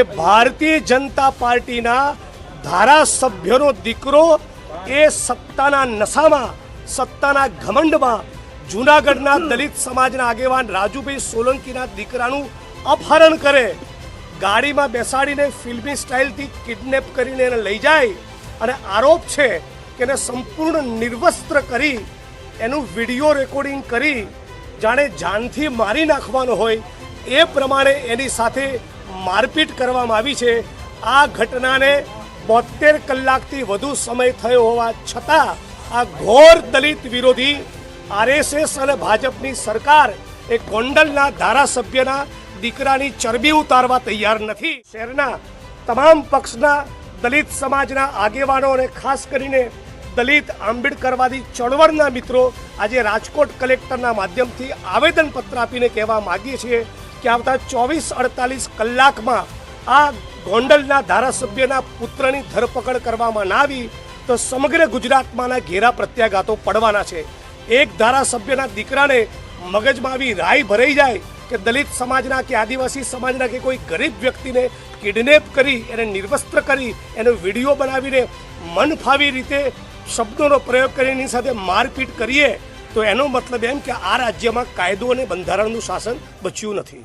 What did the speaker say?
ભારતીય જનતા પાર્ટીના ધારાસભ્યનો દીકરો એ સત્તાના નશામાં, સત્તાના ઘમંડમાં જૂનાગઢના દલિત સમાજના આગેવાન રાજુભાઈ સોલંકીના દીકરાનું અપહરણ કરે. ગાડીમાં બેસાડીને ફિલ્મી સ્ટાઇલથી કિડનેપ કરીને એને લઈ જાય અને આરોપ છે કે એને સંપૂર્ણ નિર્વસ્ત્ર કરી, એનું વીડિયો રેકોર્ડિંગ કરી, જાણે જાનથી મારી નાખવાનો હોય એ પ્રમાણે એની સાથે મારપીટ કરવામાં આવી છે. આ ઘટનાને બોતેર કલાકથી વધુ સમય થયો હોવા છતાં આ ઘોર દલિત વિરોધી આરએસએસ અને ભાજપની સરકાર એ ગોંડલના ધારાસભ્યના દીકરાની ચરબી ઉતારવા તૈયાર નથી. શહેરના તમામ પક્ષના દલિત સમાજના આગેવાનો અને ખાસ કરીને દલિત આંબેડકરવાદી ચળવળના મિત્રો આજે રાજકોટ કલેક્ટરના માધ્યમથી આવેદનપત્ર આપીને કહેવા માંગીએ છીએ કે આવતા ચોવીસ અડતાલીસ કલાકમાં આ ગોંડલના ધારાસભ્યના પુત્રની ધરપકડ કરવામાં ના આવી તો સમગ્ર ગુજરાતમાંના ઘેરા પ્રત્યાઘાતો પડવાના છે. એક ધારાસભ્યના દીકરાને મગજમાં આવી રાય ભરાઈ જાય કે દલિત સમાજના કે આદિવાસી સમાજના કે કોઈ ગરીબ વ્યક્તિને કિડનેપ કરી, એને નિર્વસ્ત્ર કરી, એનો વીડિયો બનાવીને મન ફાવી રીતે શબ્દોનો પ્રયોગ કરી એની સાથે મારપીટ કરીએ તો એનો મતલબ એમ કે આ રાજ્યમાં કાયદો અને બંધારણનું શાસન બચ્યું નથી.